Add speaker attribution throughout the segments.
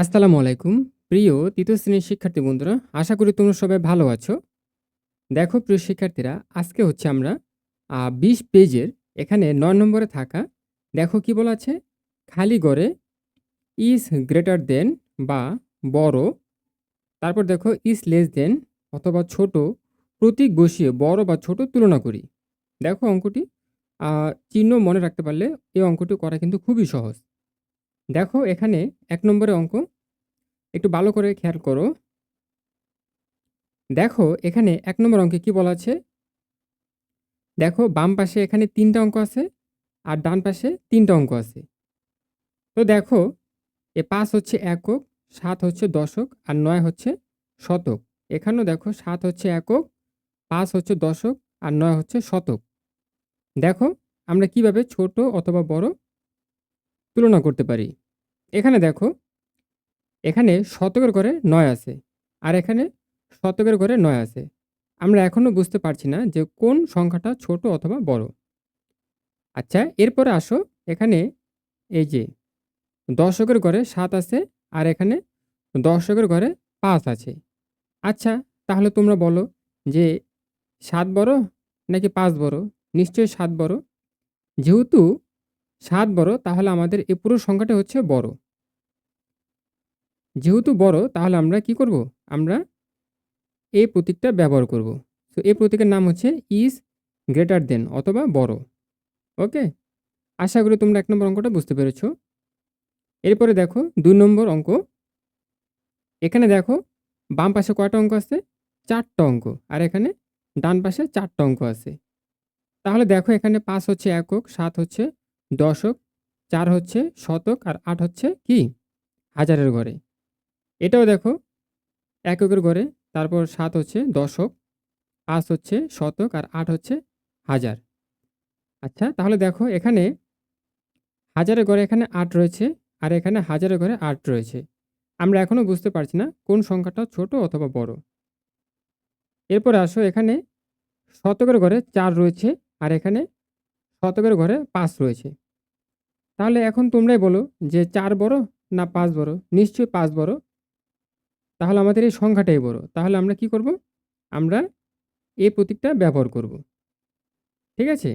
Speaker 1: আসসালামু আলাইকুম। প্রিয় ৩য় শ্রেণির শিক্ষার্থী বন্ধুরা, আশা করি তোমরা সবাই ভালো আছো। দেখো প্রিয় শিক্ষার্থীরা, আজকে হচ্ছে আমরা বিশ পেজের এখানে নয় নম্বরে থাকা দেখো কি বলা আছে? খালি গড়ে ইজ গ্রেটার দেন বা বড়, তারপর দেখো ইজ লেস দেন অথবা ছোট প্রতীক বসিয়ে বড় বা ছোট তুলনা করি। দেখো অঙ্কটি চিহ্ন মনে রাখতে পারলে এই অঙ্কটি করা কিন্তু খুবই সহজ। দেখো এখানে এক নম্বরের অঙ্ক একটু ভালো করে খেয়াল করো। দেখো এখানে এক নম্বর অঙ্কে কি বলা আছে? দেখো বাম পাশে এখানে তিনটা অঙ্ক আছে আর ডান পাশে তিনটা অঙ্ক আছে। তো দেখো এ পাঁচ হচ্ছে একক, সাত হচ্ছে দশক আর নয় হচ্ছে শতক। এখানেও দেখো সাত হচ্ছে একক, পাঁচ হচ্ছে দশক আর নয় হচ্ছে শতক। দেখো আমরা কীভাবে ছোট অথবা বড় তুলনা করতে পারি। এখানে দেখো, এখানে শতকের ঘরে নয় আছে। আর এখানে শতকের ঘরে নয় আছে। আমরা এখনও বুঝতে পারছি না যে কোন সংখ্যাটা ছোট অথবা বড়। আচ্ছা এরপরে আসো এখানে এই যে দশকের ঘরে সাত আছে আর এখানে দশকের ঘরে পাঁচ আছে। আচ্ছা তাহলে তোমরা বলো যে সাত বড় নাকি পাঁচ বড়? নিশ্চয়ই সাত বড়। যেহেতু ৭ বড় তাহলে আমাদের এই পুরো সংখ্যাটা হচ্ছে বড়। যেহেতু বড় তাহলে আমরা কি করব? আমরা এই প্রতীকটা ব্যবহার করব। তো এই প্রতীকের নাম হচ্ছে ইজ গ্রেটার দেন অথবা বড়। ওকে? আশা করি তোমরা এক নম্বর অঙ্কটা বুঝতে পেরেছ। এরপরে দেখো দুই নম্বর অঙ্ক। এখানে দেখো বাম পাশে কয়টা অঙ্ক আছে? চারটা অঙ্ক। আর এখানে ডান পাশে চারটা অঙ্ক আছে। তাহলে দেখো এখানে পাঁচ হচ্ছে একক, সাত হচ্ছে দশক, চার হচ্ছে শতক আর আট হচ্ছে কি? হাজারের ঘরে। এটাও দেখো এককের ঘরে, তারপর সাত হচ্ছে দশক, ৫ হচ্ছে শতক আর আট হচ্ছে হাজার। আচ্ছা তাহলে দেখো এখানে হাজারের ঘরে এখানে আট রয়েছে আর এখানে হাজারের ঘরে আট রয়েছে। আমরা এখনও বুঝতে পারছি না কোন সংখ্যাটা ছোট অথবা বড়। এরপর আসো এখানে শতকের ঘরে চার রয়েছে আর এখানে শতকের ঘরে ৫ রয়েছে। তাহলে এখন তোমরাই বলো যে চার বড় না পাঁচ বড়? নিশ্চয়ই পাঁচ বড়। তাহলে আমাদের এই সংখ্যাটাই বড়। তাহলে আমরা কি করব? আমরা এই প্রতীকটা ব্যবহার করব। ঠিক আছে?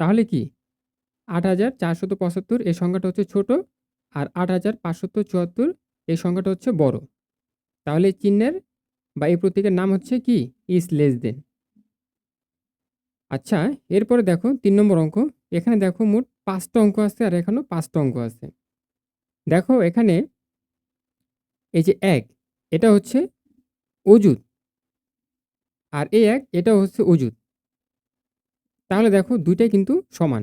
Speaker 1: তাহলে কি? ৮৪৭৫ এই সংখ্যাটা হচ্ছে ছোট আর ৮৫৭৪ এই সংখ্যাটা হচ্ছে বড়। তাহলে চিহ্নের বা এই প্রতীকের নাম হচ্ছে কি? Is less than. আচ্ছা এরপরে দেখো তিন নম্বর অঙ্ক। এখানে দেখো মোট পাঁচটা অঙ্ক আছে আর এখানেও পাঁচটা অঙ্ক আছে। দেখো এখানে এই যে এক, এটা হচ্ছে অযুত। আর এই ১ এটাও হচ্ছে অযুত। তাহলে দেখো দুইটাই কিন্তু সমান।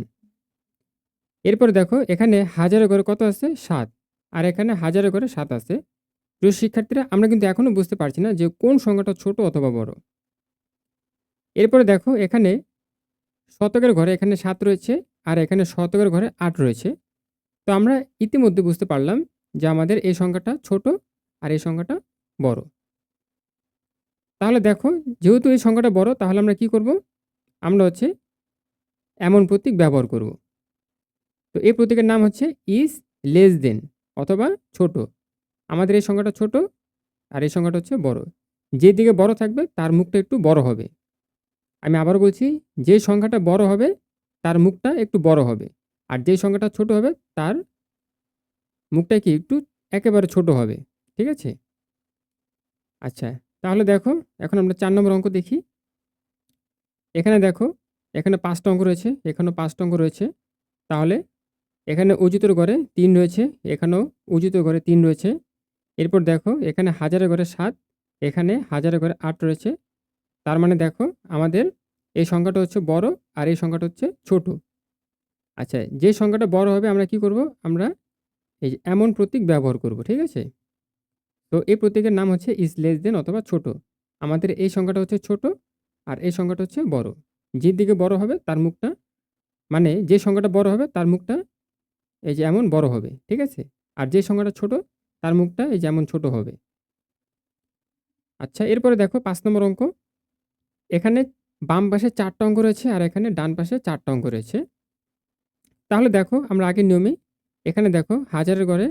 Speaker 1: এরপর দেখো এখানে হাজারের ঘরে কত আছে? সাত আর এখানে হাজারের ঘরে সাত আছে। প্রিয় শিক্ষার্থীরা, আমরা কিন্তু এখনও বুঝতে পারছি না যে কোন সংখ্যাটা ছোট অথবা বড়। এরপরে দেখো এখানে শতকের ঘরে এখানে সাত রয়েছে আর এখানে শতকের ঘরে আট রয়েছে। তো আমরা ইতিমধ্যে বুঝতে পারলাম যে আমাদের এই সংখ্যাটা ছোট আর এই সংখ্যাটা বড়। তাহলে দেখো, যেহেতু এই সংখ্যাটা বড়, তাহলে আমরা কি করব? আমরা হচ্ছে এমন প্রতীক ব্যবহার করব। তো এই প্রতীকের নাম হচ্ছে ইজ লেস দেন অথবা ছোট। আমাদের এই সংখ্যাটা ছোট আর এই সংখ্যাটা হচ্ছে বড়। যেদিকে বড় থাকবে, তার মুখটা একটু বড় হবে। আমি আবার বলছি যে সংখ্যাটা বড় হবে তার মুখটা একটু বড় হবে। আর যে সংখ্যাটা ছোট হবে তার মুখটা কি একটু একেবারে ছোট হবে। ঠিক আছে? আচ্ছা তাহলে দেখো এখন আমরা চার নম্বর অঙ্ক দেখি। এখানে দেখো এখানে পাঁচটা অঙ্ক রয়েছে, এখানেও পাঁচটা অঙ্ক রয়েছে। তাহলে এখানে অযুতের ঘরে তিন রয়েছে, এখানেও অযুতের ঘরে তিন রয়েছে। এরপর দেখো এখানে হাজারের ঘরে সাত এখানে হাজারের ঘরে আট রয়েছে। তার মানে দেখো আমাদের এই সংখ্যাটা হচ্ছে বড় আর এই সংখ্যাটা হচ্ছে ছোট। আচ্ছা যে সংখ্যাটা বড় হবে আমরা কি করব? আমরা এই যে এমন প্রতীক ব্যবহার করব। ঠিক আছে? তো এই প্রতীকের নাম হচ্ছে ইজ লেস দেন অথবা ছোট। আমাদের এই সংখ্যাটা হচ্ছে ছোট আর এই সংখ্যাটা হচ্ছে বড়। যে দিকে বড় হবে, তার মুখটা মানে যে সংখ্যাটা বড় হবে, তার মুখটা এই যে এমন বড় হবে। ঠিক আছে? আর যে সংখ্যাটা ছোট, তার মুখটা এই যে এমন ছোট হবে। আচ্ছা এরপরে দেখো পাঁচ নম্বর অঙ্ক। এখানে বাম পাশে চারটা অঙ্ক রয়েছে আর এখানে ডান পাশে চারটা অঙ্ক রয়েছে। তাহলে দেখো আমরা আগের নিয়মে, এখানে দেখো হাজারের ঘরে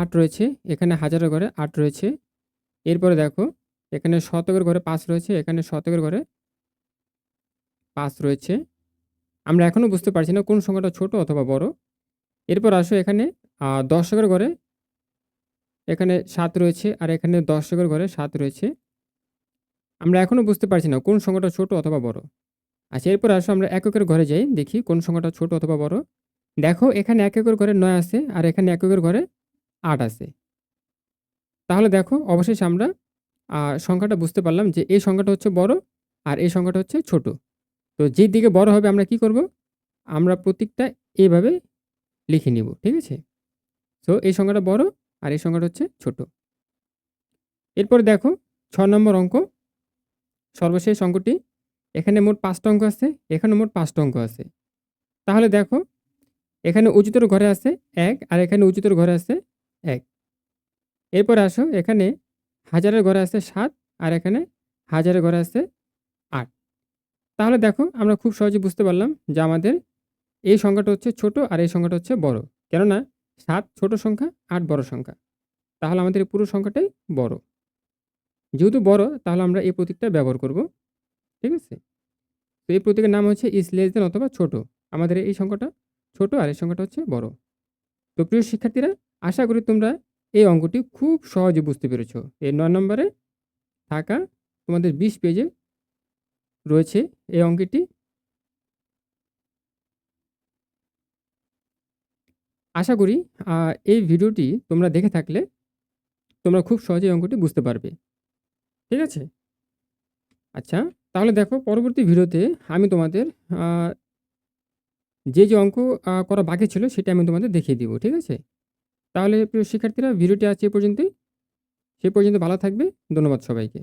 Speaker 1: আট রয়েছে। এখানে হাজারের ঘরে আট রয়েছে। এরপরে দেখো এখানে শতকের ঘরে ৫ রয়েছে। এখানে শতকের ঘরে ৫ রয়েছে। আমরা এখনও বুঝতে পারছি না কোন সংখ্যাটা ছোট অথবা বড়। এরপর আসো এখানে দশকের ঘরে এখানে সাত রয়েছে আর এখানে দশকের ঘরে সাত রয়েছে। আমরা এখনও বুঝতে পারছি না কোন সংখ্যাটা ছোট অথবা বড়। আচ্ছা এরপর আসো আমরা এককের ঘরে যাই। দেখি কোন সংখ্যাটা ছোট অথবা বড়। দেখো, এখানে এক একর ঘরে নয় আছে আর এখানে এক একর ঘরে আট আছে। তাহলে দেখো, অবশেষে আমরা সংখ্যাটা বুঝতে পারলাম যে এই সংখ্যাটা হচ্ছে বড় আর এই সংখ্যাটা হচ্ছে ছোট। তো যেই দিকে বড় হবে আমরা কি করব? আমরা প্রতীকটা এভাবে লিখে নিব। ঠিক আছে? সো এই সংখ্যাটা বড় আর এই সংখ্যাটা হচ্ছে ছোট। এরপর দেখো, ছ নম্বর অঙ্ক। সর্বশেষ অঙ্কটি। এখানে মোট পাঁচটা অঙ্ক আছে, এখানে মোট পাঁচটা অঙ্ক আছে। তাহলে দেখো এখানে উচিতর ঘরে আছে এক আর এখানে উচিতর ঘরে আছে এক এরপর আসো এখানে হাজারের ঘরে আছে সাত আর এখানে হাজারের ঘরে আছে আট তাহলে দেখো আমরা খুব সহজে বুঝতে পারলাম যে আমাদের এই সংখ্যাটা হচ্ছে ছোট আর এই সংখ্যাটা হচ্ছে বড়। কেননা সাত ছোট সংখ্যা, আট বড় সংখ্যা। তাহলে আমাদের পুরো সংখ্যাটাই বড়। যেহেতু বড়, তাহলে আমরা এই প্রতীকটা ব্যবহার করব। ঠিক আছে? তো এই প্রতীকের নাম হচ্ছে ইস লেস দ্যান অথবা ছোট। আমাদের এই সংখ্যাটা ছোট আর এই সংখ্যাটা হচ্ছে বড়। তো প্রিয় শিক্ষার্থীরা, আশা করি তোমরা এই অঙ্কটি খুব সহজে বুঝতে পেরেছ। এই নয় নম্বরে থাকা তোমাদের ২০ পেজে রয়েছে এই অঙ্কটি। আশা করি এই ভিডিওটি তোমরা দেখে থাকলে তোমরা খুব সহজেই অঙ্কটি বুঝতে পারবে। ঠিক আছে? আচ্ছা তাহলে দেখো পরবর্তী ভিডিওতে আমি তোমাদের যে, যে অঙ্ক করা বাকি ছিল সেটা আমি তোমাদের দেখিয়ে দিব। ঠিক আছে? তাহলে প্রিয় শিক্ষার্থীরা ভিডিওটি আছে এ পর্যন্তই। সে পর্যন্ত ভালো থাকবে। ধন্যবাদ সবাইকে।